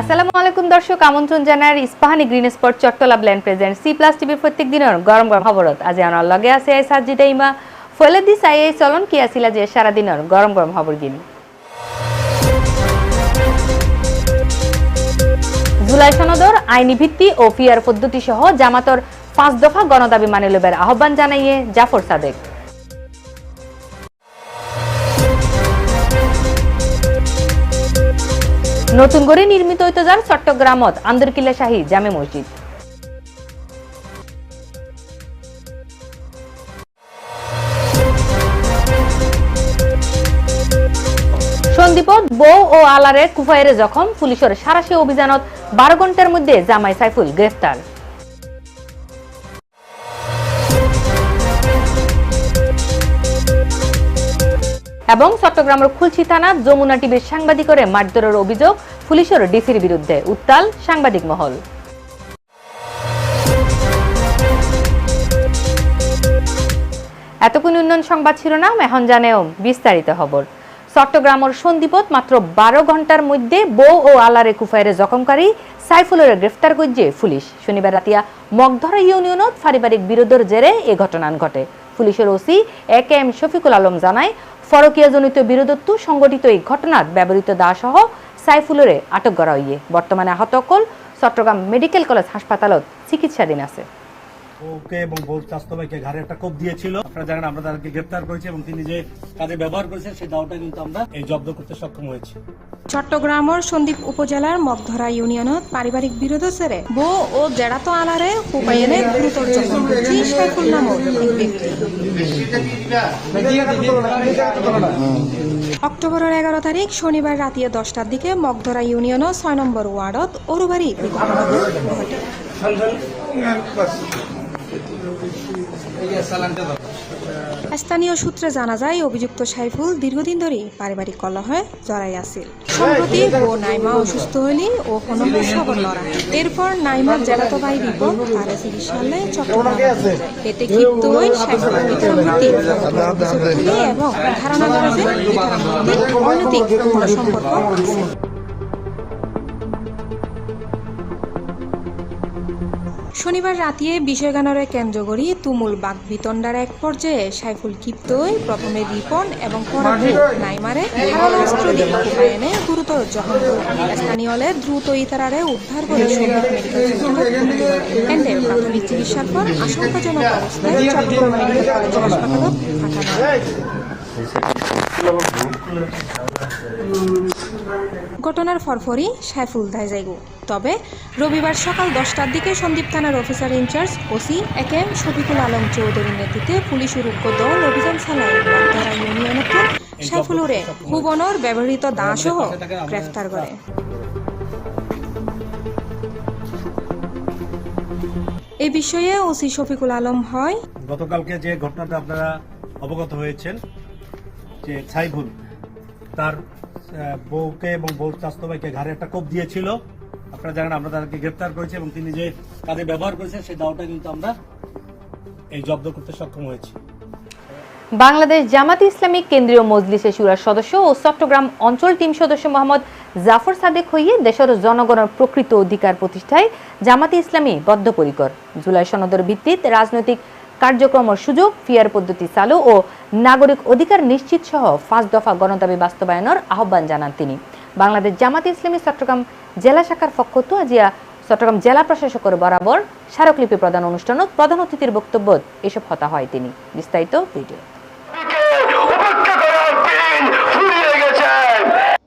আসসালামু আলাইকুম দর্শক, আমন্ত্রণ জানার Ispahani green spot Chattala blend present C plus টিভির প্রত্যেক দিনের গরম গরম খবরত। আজি আমার লগে আছে এই সাজিদা ফলে দিস আই এই চলন কি আসিলা যে সারা দিনের গরম গরম খবর গিনি। জুলাই সনদর আইনি ভিত্তি ও ফিয়ার পদ্ধতি সহ জামাতর পাঁচ দফা গণদাবি মানি লবের আহ্বান জানাইয়ে জাফর সাদেক। নতুন করে নির্মিত হইতে যান চট্টগ্রামত আন্দরকিল্লা শাহী জামে মসজিদ। সন্দীপত বউ ও আলারে কুফাইরে জখম, পুলিশের সারাশি অভিযানত বারো ঘণ্টার মধ্যে জামাই সাইফুল গ্রেফতার। এবং চট্টগ্রামের খুলছি থানা যমুনা টিভির সাংবাদিকরে মারধরের অভিযোগ পুলিশের ডিসির বিরুদ্ধে উত্তাল সাংবাদিক মহল। এতক্ষণ উন্নয়ন সংবাদ না এখন জানেও বিস্তারিত খবর। চট্টগ্রামের সন্দীপত মাত্র বারো ঘণ্টার মধ্যে বউ ও আলারে কুফাইরে জখমকারী সাইফুলের গ্রেফতার করছে পুলিশ। শনিবার রাতিয়া মগধরা ইউনিয়নত পারিবারিক বিরোধের জেরে এ ঘটনা ঘটে। পুলিশের OC A K M Shafiqul Alam জানায় ফরকিয়াজনিত বিরোধত্ব সংগঠিত এই ঘটনার ব্যবহৃত দা সহ সাইফুলরে আটক করা হইয়ে। বর্তমানে আহত অকল চট্টগ্রাম মেডিকেল কলেজ হাসপাতালত চিকিৎসাধীন আছে। ওকে এবং একটা কোপ দিয়েছিল। আপনারা জানেন, আমরা তাদেরকে গ্রেপ্তার করেছি এবং তিনি যে কাজে ব্যবহার করেছেন, সেই দাওটা কিন্তু আমরা এই জব্দ করতে সক্ষম হয়েছি। চট্টগ্রামৰ সন্দীপ উপজেলাৰ মগধৰা ইউনিয়নত পাৰিবাৰিক বিৰোধ চেৰে বৌ ও জেৰাত আলাৰে সোপায়েনে গুৰুতৰ জখম জি সাইফুল নামৰ এক ব্যক্তি। অক্টোবৰৰ এঘাৰ তাৰিখ শনিবাৰ ৰাতিয়ে দহটাৰ দিকে মগধৰা ইউনিয়নৰ ছয় অৰুবাৰী ঘটনাটো ঘটে। স্থানীয় সূত্রে জানা যায় অভিযুক্ত সাইফুল দীর্ঘদিন ধরে পারিবারিক কলহে জড়াই আছিল। সম্প্রতি ও নাইমা অসুস্থ হইলি ও কোনো খবর লড়া। এরপর নাইমার জেলাতো ভাই রিপন তারে চিকিৎসালয়ে চট্টগ্রাম। এতে ক্ষিপ্ত হয়ে সাইফুল এবং ধারণা করে যে অনৈতিক সম্পর্ক আছে। শনিবার রাতিয়ে বিষয়গানরে কেন্দ্র করি তুমুল বাক বিতণ্ডার এক পর্যায়ে সাইফুল ক্ষিপ্ত হয়ে প্রথমে রিপন এবং পরে নাইমারে ধারালো দিয়ে গুরুতর জখম স্থানীয়লে দ্রুত ইতারারে উদ্ধার করে এন্ডে প্রাথমিক চিকিৎসার পর আশঙ্কাজনক অবস্থায় চট্টগ্রাম মেডিকেল কলেজ হাসপাতালত পাঠানো ঘটনার ফরফরই সাইফুল দায় যাইগো তবে রবিবার সকাল দশটার দিকে সন্দীপ থানার officer in-charge OC A K M Shafiqul Alam চৌধুরীর নেতৃত্বে পুলিশের উগ্র দল অভিযান চালায়। বাগধারা ইউনিয়নত সাইফুলরে ভুবনর ব্যবহৃত দাসহ গ্রেফতার করে। এই বিষয়ে ওসি শফিকুল আলম হয় গতকালকে যে ঘটনাটা আপনারা অবগত হয়েছেন যে সাইফুল, তার বউকে এবং বউর স্বাস্থ্য ভাইকে ঘাড়ে একটা কোপ দিয়েছিল। আপনারা জানেন, আমরা তাদেরকে গ্রেপ্তার করেছি এবং তিনি যে কাজে ব্যবহার করেছেন, সেই দাওটা কিন্তু আমরা এই জব্দ করতে সক্ষম হয়েছি। বাংলাদেশ জামাত ইসলামী কেন্দ্রীয় মজলিসের সুরার সদস্য ও চট্টগ্রাম অঞ্চল টিম সদস্য মোহাম্মদ জাফর সাদেক হইয়ে দেশের জনগণের প্রকৃত অধিকার প্রতিষ্ঠায় জামাতে ইসলামী বদ্ধপরিকর। জুলাই সনদের ভিত্তিতে রাজনৈতিক কার্যক্রমের সুযোগ, ফিয়ার পদ্ধতি চালু ও নাগরিক অধিকার নিশ্চিত সহ পাঁচ দফা গণদাবি বাস্তবায়নের আহ্বান জানান তিনি। বাংলাদেশ জামাতে ইসলামী চট্টগ্রাম জেলা শাখার পক্ষত আজিয়া চট্টগ্রাম জেলা প্রশাসকের বরাবর স্মারকলিপি প্রদান অনুষ্ঠানত প্রধান অতিথির বক্তব্য এসব হতা হয় তিনি। বিস্তারিত ভিডিও উপেক্ষা করার দিন ফুরিয়ে গেছে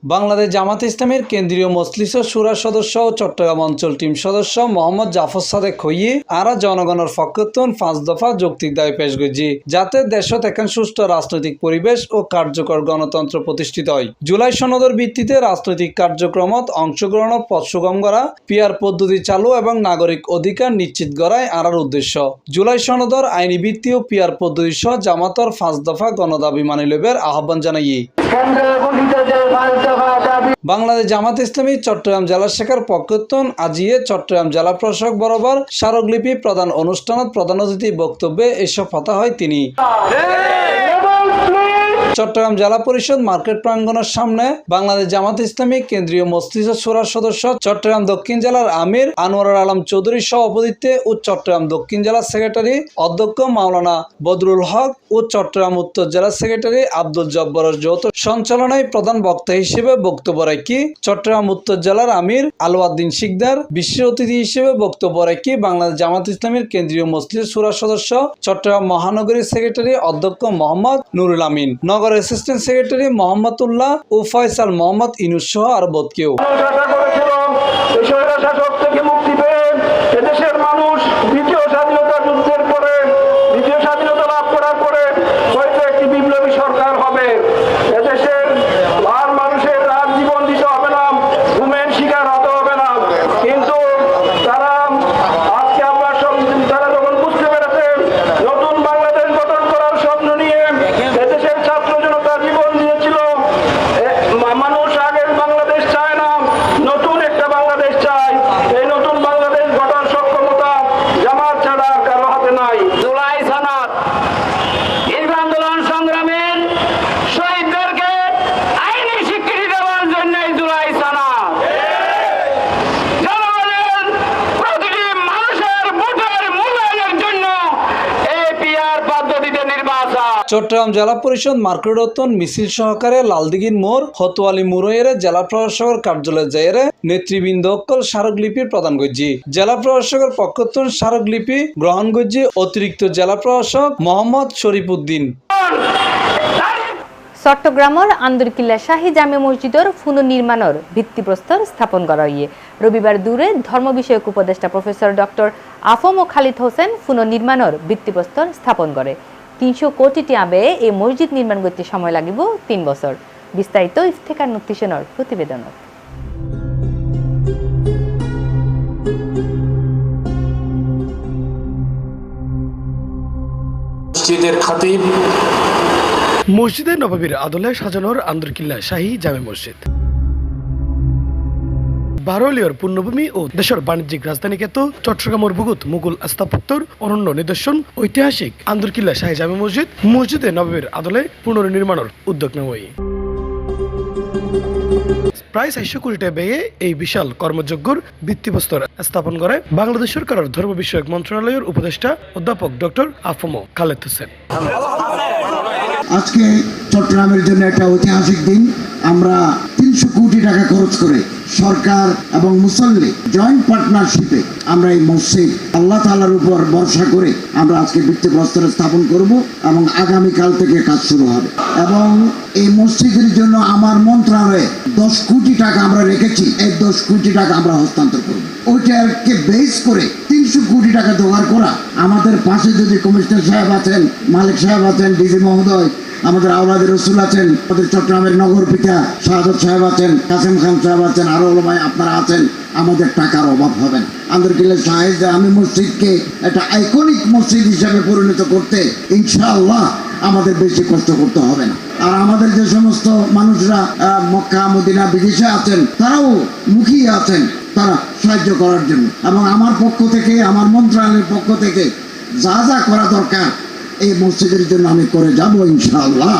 বাংলাদেশ জামাত ইসলামের কেন্দ্রীয় মজলিসের সুরার সদস্য ও চট্টগ্রাম অঞ্চল টিম সদস্য মোহাম্মদ জাফর সাদেক হইয়ে আরা জনগণের পক্ষতুন পাঁচ দফা যৌক্তিক দাবি পেশ করছি, যাতে দেশত এখন সুষ্ঠু রাজনৈতিক পরিবেশ ও কার্যকর গণতন্ত্র প্রতিষ্ঠিত হয়। জুলাই সনদের ভিত্তিতে রাজনৈতিক কার্যক্রমত অংশগ্রহণ পথ সুগম করা, পিয়ার পদ্ধতি চালু এবং নাগরিক অধিকার নিশ্চিত করাই আরার উদ্দেশ্য। জুলাই সনদর আইনি ভিত্তি ও পিয়ার পদ্ধতি সহ জামাতর পাঁচ দফা গণদাবি মানি লবের আহ্বান জানাই বাংলাদেশ জামাত ইসলামী চট্টগ্রাম জেলা শাখার পক্ষতন আজিয়ে চট্টগ্রাম জেলা প্রশাসক বরাবর স্মারকলিপি প্রধান অনুষ্ঠানত প্রধান অতিথি বক্তব্যে এসব কথা হয় তিনি। চট্টগ্রাম জেলা পরিষদ মার্কেট প্রাঙ্গণের সামনে বাংলাদেশ জামাত ইসলামী কেন্দ্রীয় মস্তিষ্ক সুরার সদস্য চট্টগ্রাম দক্ষিণ জেলার আমির আনোয়ার আলম চৌধুরীর সভাপতিত্বে ও চট্টগ্রাম দক্ষিণ জেলার সেক্রেটারি অধ্যক্ষ মাওলানা বদরুল হক ও চট্টগ্রাম উত্তর জেলা সেক্রেটারি আব্দুল জব্বরের যৌথ সঞ্চালনায় প্রধান বক্তা হিসেবে বক্তব্য রাখি। চট্টগ্রাম উত্তর জেলার আমির আলওয়াদ্দিন শিকদার বিশেষ অতিথি হিসেবে বক্তব্য রাখি বাংলাদেশ জামাত ইসলামের কেন্দ্রীয় মসজিদ সুরা সদস্য চট্টগ্রাম মহানগরী সেক্রেটারি অধ্যক্ষ মোহাম্মদ নুরুল আমিন। নগর অ্যাসিস্ট্যান্ট সেক্রেটারি মোহাম্মদ উল্লাহ ও ফয়সাল মোহাম্মদ ইনুস সহ আর বোধ কেউ মানুষ আশা করেছিল এই স্বৈরা শাসক থেকে মুক্তি পেয়ে এদেশের মানুষ দ্বিতীয় স্বাধীনতা যুদ্ধের পরে দ্বিতীয় স্বাধীনতা লাভ করার পরে হয়তো একটি বিপ্লবী সরকার হবে এদেশের আর মানুষের আর জীবন দিতে হবে না ঘুমের শিকার হতে হবে না কিন্তু তারা আজকে আমরা সব তারা যখন বুঝতে পেরেছে নতুন বাংলাদেশ গঠন করার স্বপ্ন নিয়ে এদেশের ছাত্র জনতা জীবন দিয়েছিল এ- মা- মানুষ আগের বাংলাদেশ চায় না নতুন একটা বাংলাদেশ চায় এই নতুন বাংলাদেশ গঠন সক্ষমতা জামাত ছাড়া আর কারও হাতে নাই জুলাই সানাত দীর্ঘ আন্দোলন সংগ্রামের শহীদদেরকে আইনি স্বীকৃতি দেওয়ার জন্য জুলাই সানাত জনগণের প্রতিটি মানুষের ভোটের মূল্যায়নের জন্য এপিআর পদ্ধতিতে নির্বাচন চট্টগ্রাম জেলা পরিষদ মার্কেট রতন মিছিল সহকারে লালদিঘির মোড় হতোয়ালি মুরইয়ের জেলা প্রশাসকের কার্যালয়ে যাইরে নেতৃবৃন্দ অকল স্মারকলিপি প্রদান করছি। জেলা প্রশাসকের পক্ষত্বন স্মারকলিপি গ্রহণ করছে অতিরিক্ত জেলা প্রশাসক মোহাম্মদ শরীফ উদ্দিন। চট্টগ্রামৰ আন্দরকিল্লা শাহী জামে মসজিদৰ পুনৰ্নিৰ্মাণৰ ভিত্তিপ্ৰস্তৰ স্থাপন কৰা ইয়ে ৰবিবাৰ দূৰে ধৰ্ম বিষয়ক উপদেষ্টা প্ৰফেসৰ ডক্টৰ আফম ও খালিদ হোসেন পুনৰ্নিৰ্মাণৰ ভিত্তিপ্ৰস্তৰ স্থাপন কৰে তিনশো কোটি টিয়া ব্যয়ে এই মসজিদ নির্মাণ করতে সময় লাগিব তিন বছর। বিস্তারিত ইফতেখার নুত্তিশনের প্রতিবেদনত। মসজিদের খাতিব মসজিদে নবাবীর আদলে সাজানোর আন্দরকিল্লা শাহী জামে মসজিদ। বারোলিয়র পূর্ণভূমি ও দেশের বাণিজ্যিক রাজধানী কেত চট্টগ্রামের বুগুত মুঘল স্থাপত্যর অনন্য নিদর্শন, ঐতিহাসিক আন্দরকিল্লা শাহী জামে মসজিদ, মসজিদে নবাবীর আদলে পুনর্নির্মাণের উদ্যোগ নেওয়া প্রায় চারশো কোটি টাকা ব্যয়ে এই বিশাল কর্মযজ্ঞর ভিত্তিপ্রস্তর স্থাপন করে বাংলাদেশ সরকারের ধর্ম বিষয়ক মন্ত্রণালয়ের উপদেষ্টা অধ্যাপক ডক্টর আফমো খালেদ হোসেন। আজকে চট্টগ্রামের জন্য একটা ঐতিহাসিক দিন। আমরা তিনশো কোটি টাকা খরচ করে সরকার এবং মুসল্লি জয়েন্ট পার্টনারশিপে আমরা এই মসজিদ আল্লাহ তালার উপর ভরসা করে আমরা আজকে ভিত্তিপ্রস্তর স্থাপন করব এবং আগামীকাল থেকে কাজ শুরু হবে। এবং এই মসজিদের জন্য আমার মন্ত্রণালয়ে দশ কোটি টাকা আমরা রেখেছি। এই দশ কোটি টাকা আমরা হস্তান্তর করব। ওইটাকে বেস করে তিনশো কোটি টাকা জোগাড় করা। আমাদের পাশে যদি কমিশনার সাহেব আছেন, মালিক সাহেব আছেন ডিজি মহোদয় আমাদের আওলাদ রসুল আছেন, আমাদের চট্টগ্রামের নগর পিতা শাহাদত সাহেব আছেন, কাসেম খান সাহেব আছেন, আরও ওলামাই আপনারা আছেন, আমাদের টাকার অভাব হবে না। আন্দরকিল্লা সাহেব আমি মসজিদকে একটা আইকনিক মসজিদ হিসাবে পরিণত করতে ইনশাআল্লাহ আমাদের বেশি কষ্ট করতে হবে না। আর আমাদের যে সমস্ত মানুষরা মক্কা, মদিনা বিদেশে আছেন, তারাও মুখিয়ে আছেন, তারা সাহায্য করার জন্য। এবং আমার পক্ষ থেকে, আমার মন্ত্রণালয়ের পক্ষ থেকে যা যা করা দরকার এই মসজিদের জন্য আমি করে যাব ইনশাআল্লাহ।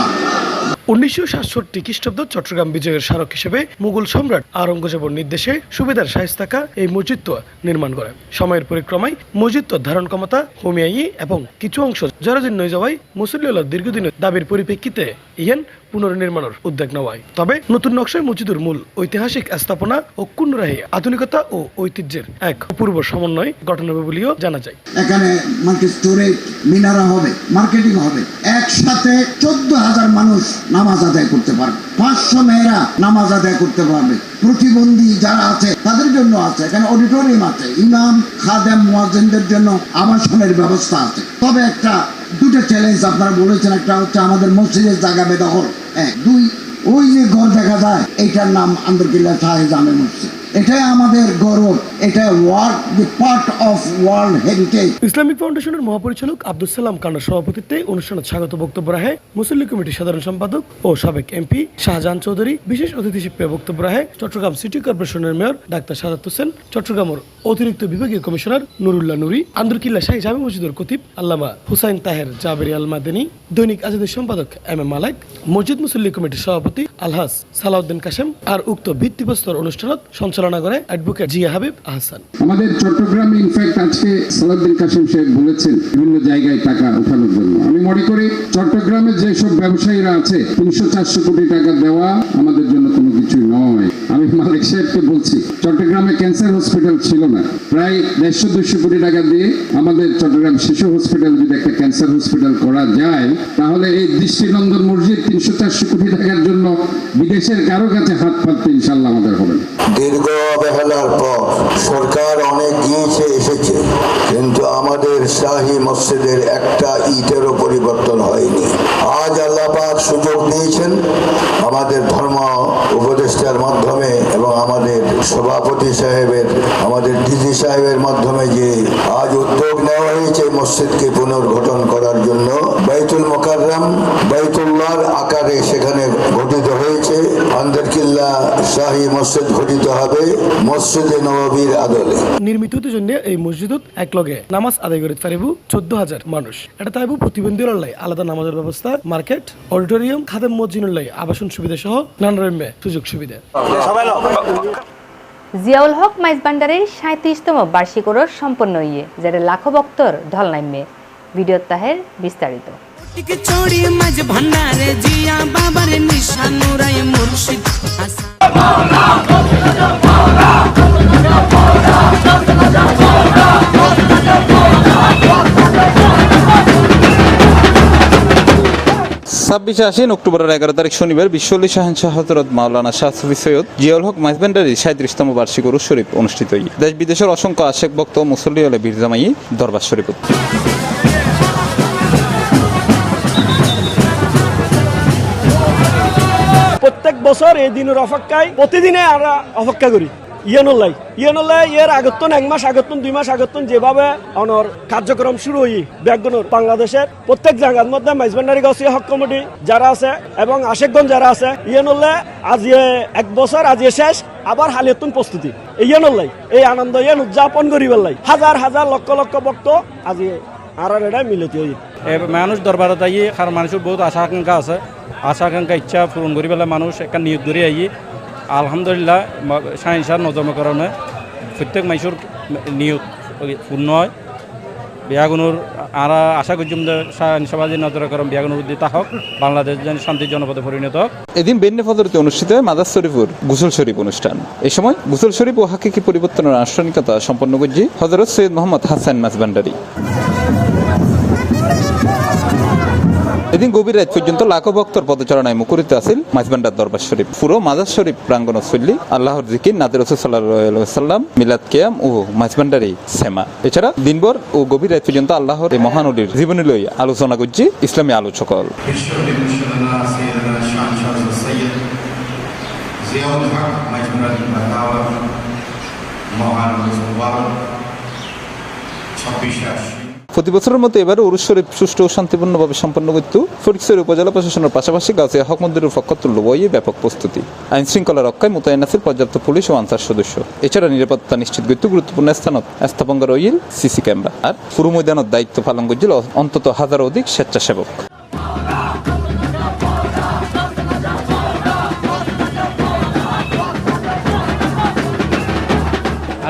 উনিশশো সাতষট্টি খ্রিস্টাব্দ চট্টগ্রাম বিজয়ের স্মারক হিসেবে মুঘল সম্রাট আওরঙ্গজেবর নির্দেশে সুবেদার শাহিস্তাকা এই মসজিদ নির্মাণ করে সময়ের পরিক্রমায় মসজিদ ধারণ ক্ষমতা কমিয়াই এবং কিছু অংশ জরাজীর্ণ হয়ে যাওয়ায় মুসল্লিউল্লাহ দীর্ঘদিনের দাবির পরিপ্রেক্ষিতে ইয়েন পুনর্নির্মাণের উদ্যোগ নেওয়া হয় তবে নতুন নকশায় মসজিদের মূল ঐতিহাসিক স্থাপনা ও কুন্নরাহি আধুনিকতা ও ঐতিহ্যের এক অপূর্ব সমন্বয় গঠন হবে বলেও জানা যায়। এখানে মানে স্টোরেজ মিনারা হবে, মার্কেটিং হবে। একসাথে চোদ্দ হাজার মানুষ নামাজ আদায় করতে পারবে। পাঁচশো মেয়েরা নামাজ আদায় করতে পারবে। প্রতিবন্ধী যারা আছে, তাদের জন্য আছে। এখানে অডিটোরিয়াম আছে। ইমাম, খাদেম, মুয়াজ্জিনদের জন্য আবাসনের ব্যবস্থা আছে। তবে একটা দুটো চ্যালেঞ্জ আপনারা বলেছেন। একটা হচ্ছে আমাদের মসজিদের জায়গা বেদখল। এক দুই ওই যে ঘর দেখা যায় এটার নাম আন্দরকিল্লা শাহে জামে মসজিদ। ইসলামিক ফাউন্ডেশনের মহাপরিচালক আব্দুল সালাম কান্নার সভাপতিত্বে অনুষ্ঠানে স্বাগত বক্তব্য রাখে মুসল্লি কমিটির সাধারণ সম্পাদক ও সাবেক এমপি শাহজাহান চৌধুরী, বিশেষ অতিথি হিসেবে বক্তব্য রাখে চট্টগ্রাম সিটি কর্পোরেশনের মেয়র ডাক্তার সাদাত হোসেন, চট্টগ্রামের অতিরিক্ত বিভাগীয় কমিশনার নুরুল্লাহ নুরি, আন্দরকিল্লা শাহী জামে মসজিদের কতিব আল্লামা হুসাইন তাহের জাবেরি আল মাদানী দৈনিক আজাদের সম্পাদক এম এ মালাক মসজিদ মুসল্লি কমিটির সভাপতি আলহাস সালাউদ্দিন কাশেম, আর উক্ত ভিত্তিপ্রস্তর অনুষ্ঠানত সঞ্চালনা করে অ্যাডভোকেট জিয়া হাবিব আহসান। আমাদের চট্টগ্রামে ইনফ্যাক্ট আজকে সালাউদ্দিন কাসিম সাহেব বলেছেন বিভিন্ন জায়গায় টাকা ওঠানোর জন্য। আমি মনে করি চট্টগ্রামে যেসব ব্যবসায়ীরা আছে তিনশো চারশো কোটি টাকা দেওয়া আমাদের জন্য কোনো কিছু নয়। আমি মালিক সাহেবকে বলছি চট্টগ্রামে ক্যান্সার হসপিটাল ছিল না। প্রায় দেড়শো দুশো কোটি টাকা দিয়ে আমাদের চট্টগ্রাম শিশু হসপিটাল যদি একটা ক্যান্সার হসপিটাল করা যায় তাহলে এই দৃষ্টিনন্দন মসজিদ তিনশো চারশো কোটি টাকার জন্য বিদেশের কারও কাছে হাত পাততে ইনশাল্লাহ আমাদের হবে দীর্ঘ অবহেলার পর সরকার অনেক গিয়েছে এসেছে। কিন্তু আমাদের শাহী মসজিদের একটা ইটেরও পরিবর্তন হয়নি আজ আল্লাপাক সুযোগ দিয়েছেন আমাদের ধর্ম উপদেষ্টার মাধ্যমে এবং আমাদের সভাপতি সাহেবের আমাদের ডিজি সাহেবের মাধ্যমে যে আজ উদ্যোগ নেওয়া হয়েছে মসজিদকে পুনর্গঠন করার জন্য বাইতুল মোকাররম বাইতুল্লাহর আকারে সেখানে গঠিত হয়েছে। আন্দরকিল্লা শাহী মসজিদ গঠিত হবে মসজিদে নববীর আদলে। নির্মিত জন্য এই মসজিদত একলগে নামাজ আদায় করে পারিব চোদ্দ হাজার মানুষ। এটা তাইব প্রতিবন্ধী লাই আলাদা নামাজের ব্যবস্থা মার্কেট অডিটোরিয়াম খাদেম মসজিদ লাই আবাসন সুবিধা সহ নানা রকমের সুযোগ সুবিধা। জিয়াউল হক মাইজ বান্ডারের সাঁত্রিশতম বার্ষিক ওরস সম্পন্ন ইয়ে যেটা লাখো ভক্তর ঢল নামে ভিডিও তাহের বিস্তারিত মুর্শিদ ছাব্বিশে আশ্বিন অক্টোবরের এগারো তারিখ শনিবার বিশ্বলি শাহেনশাহ হজরত মাওলানা শাহ সুফি সৈয়দ জিয়াউল হক মাইজবেন্ডারির সাঁত্রিশতম বার্ষিক উরুস শরীফ অনুষ্ঠিত দেশ বিদেশের অসংখ্য আশেক ভক্ত মুসল্লি হলে বীর জামাই দরবার শরীফ প্রত্যেক বছর এই দিনের অপেক্ষায় প্রতিদিনে আমরা অপেক্ষা করি। ইয়েনুল্লাই ইয়েনুল্লাই এর আগতন এক মাস আগতন দুই মাস আগতন যেভাবে অনর কার্যক্রম শুরু হই ব্যাকগণর বাংলাদেশের প্রত্যেক জায়গার মধ্যে মাইজবান্ডারি গাছিয়া হক কমিটি যারা আছে এবং আশেকগঞ্জ যারা আছে, ইয়েনুল্লাহ আজ এক বছর, আজ শেষ, আবার হালিয়তুন প্রস্তুতি। ইয়েনুল্লাই এই আনন্দ ইয়েন উদযাপন করিবার লাই হাজার হাজার লক্ষ লক্ষ ভক্ত আজি আর এটা মিলিত হই। মানুষ দরবারত আহি আর মানুষের বহুত আশা আকাঙ্ক্ষা আছে। আশা আকাঙ্ক্ষা ইচ্ছা পূরণ করি পেলাই মানুষ, একটা নিয়োগ ধরে আহি আলহামদুলিল্লাহ সাইন্সার নজমকরণে প্রত্যেক মানুষের নিয়োগ পূর্ণ হয়। বিয়াগুনুর, আর আশা করছিলাম যে সমাজের নজর করম বিয়াগুনুর উদ্দিতা হোক, বাংলাদেশ যেন শান্তির জনপদে পরিণত হোক। এদিন বেন্নে ফজরতে অনুষ্ঠিত হয় মাদার শরীফুর গুসল শরীফ অনুষ্ঠান। এই সময় গুসল শরীফ ও হাকিকি পরিবর্তনের আনুষ্ঠানিকতা সম্পন্ন করছি হজরত সৈয়দ মোহাম্মদ হাসান মাসবান্ডারি এদিন গভীর রাত পর্যন্ত লাখো ভক্তর পদচারণায় মুখরিত আছিল মাইজবান্ডার দরবার শরীফ। পুরো মাজার শরীফ প্রাঙ্গণ চল্লি আল্লাহর জিকির নাদের সাল্লাম মিলাদ কেয়াম ও মাইজবান্ডারি সেমা। এছাড়া দিনভর ও গভীর রাত পর্যন্ত আল্লাহর এই মহানদীর জীবনী লই আলোচনা করছি ইসলামী আলোচক প্রতি বছরের মতো এবারও উরুস শরীফ সুষ্ঠু ও শান্তিপূর্ণভাবে সম্পন্ন করত ফরিকসর উপজেলা প্রশাসনের পাশাপাশি গাছিয়া হক মন্দিরের পক্ষ তুল্য বইয়ে ব্যাপক প্রস্তুতি। আইন শৃঙ্খলা রক্ষায় মোতায়েন আছে পর্যাপ্ত পুলিশ ও আনসার সদস্য। এছাড়া নিরাপত্তা নিশ্চিত করতে গুরুত্বপূর্ণ স্থানত স্থাপন করা হইল সিসি ক্যামেরা। আর পুরো ময়দানের দায়িত্ব পালন করছিল অন্তত হাজার অধিক স্বেচ্ছাসেবক।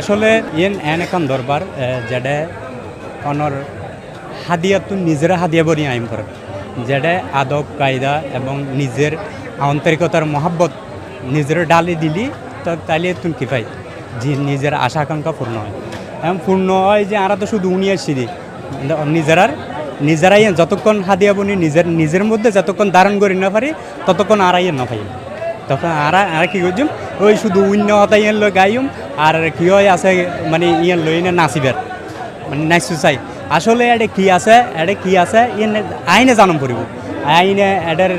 আসলে ইয়েন, এন এখন দরবার যেটা অনর হাদিয়াতুন নিজেরা হাদিয়া বনি আইম করে। যেটা আদব, কায়দা এবং নিজের আন্তরিকতার মহাব্বত নিজের ডালি দিলি, তো তাইলে তুন কি পাই যে নিজের আশা আকাঙ্ক্ষা পূর্ণ হয়। এবং পূর্ণ হয় যে আমরা তো শুধু উনিয়ার সিঁড়ি নিজেরার, নিজেরাই যতক্ষণ হাদিয়া বনি নিজের নিজের মধ্যে যতক্ষণ ধারণ করি না পারি, ততক্ষণ আড়াইয়ের না পাই। তখন আর আর কি করছুম ওই শুধু অন্য হতাই ইয়েন লই গাইম আর কি হয় আছে মানে ইয়েন লই না নাচিবার মানে নাই সুসাই আসলে এটা কি আছে এটা কি আছে ইয়েন আইনে জানম পড়ব। আইনে এটার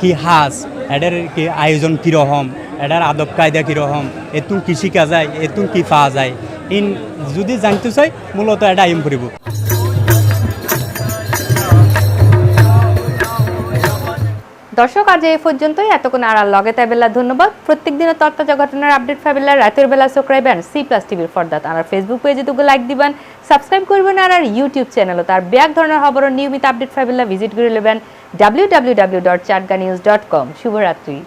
কি হাস এটার কি আয়োজন কীরকম এটার আদব কায়দা কীরকম, এতুন কৃষিকা যায়, এতুন কি পাওয়া যায়। ইন যদি জানতে চাই, মূলত এটা আইম করিব দর্শক, আজ এই পর্যন্তই। এতক্ষণ আর লগে তাই বেলা ধন্যবাদ। প্রত্যেক দিনের তরতাজা ঘটনার আপডেট ফাইবেলা রাতের বেলা সাবস্ক্রাইবেন সি প্লাস টিভির ফর্দাত আর ফেসবুক পেজে দুগু লাইক দিবেন। সাবস্ক্রাইব করবেন আর আর ইউটিউব চ্যানেলও তার ব্যাক ধরনের খবর নিয়মিত আপডেট ফাইবেলা ভিজিট করে নেবেন W W W dot Chatga news dot com শুভরাত্রি।